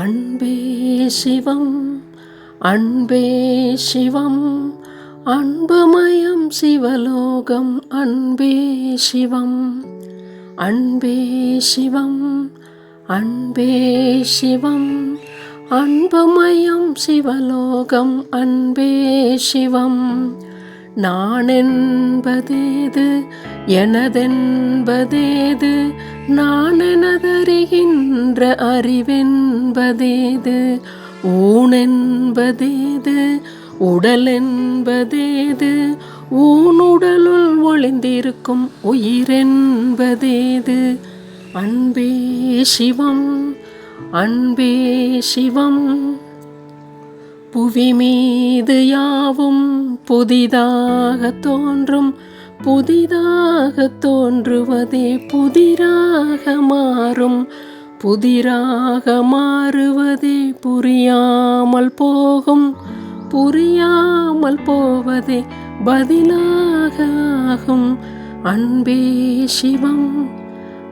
அன்பே சிவம் அன்பே சிவம் அன்புமயம் சிவலோகம் அன்பே சிவம் அன்பே சிவம் அன்பே சிவம் அன்புமயம் சிவலோகம் அன்பே சிவம். நான் என்பதேது எனதென்பதேது நான் அறிவென்பதேது? ஊனென்பதேது? உடலென்பதேது? ஊனுடலுள் ஒளிந்திருக்கும் உயிரென்பதேது? அன்பே சிவம் அன்பே சிவம். புவி மீது யாவும் புதிதாக தோன்றும் புதிதாக தோன்றுவதே புதிராக மாறும். புதிராக மாறுவதே புரியாமல் போகும். புரியாமல் போவதே பதிலாக ஆகும். அன்பே சிவம்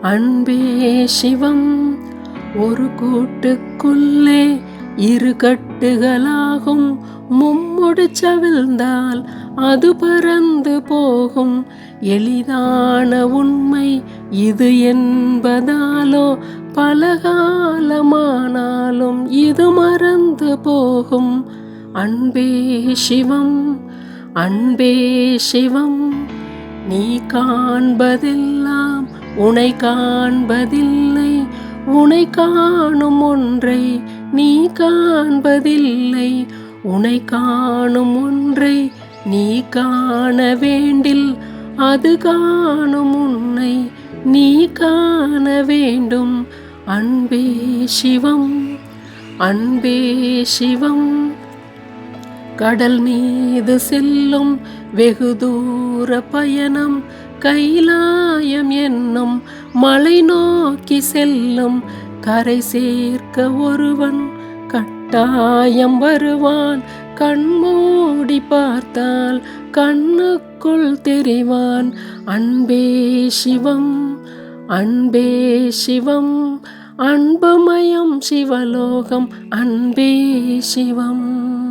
அன்பே சிவம் ஒரு கூட்டுக்குள்ளே இரு கட்டுகளாகும். மும்முடிச்சவிழ்ந்தால் அது பறந்து போகும். எளிதான உண்மை இது என்பதாலோ பலகாலமானாலும் இது மறந்து போகும். அன்பே சிவம் அன்பே சிவம் நீ காண்பதெல்லாம் உனை காண்பதில்லை உனை காணும் ஒன்றை நீ காண்பதில்லை உனை காணும் ஒன்றை நீ காண வேண்டில் அது காணும் உன்னை நீ காண வேண்டும். அன்பே சிவம் அன்பே சிவம். கடல் மீது செல்லும் வெகு தூர பயணம் கைலாயம் என்னும் மலை நோக்கி செல்லும் கரை சேர்க்க ஒருவன் கட்டாயம் வருவான். கண்மூடி பார்த்தால் கண்ணுக்குள் தெரிவான். அன்பே சிவம் அன்பே சிவம் அன்புமயம் சிவலோகம் அன்பே சிவம்.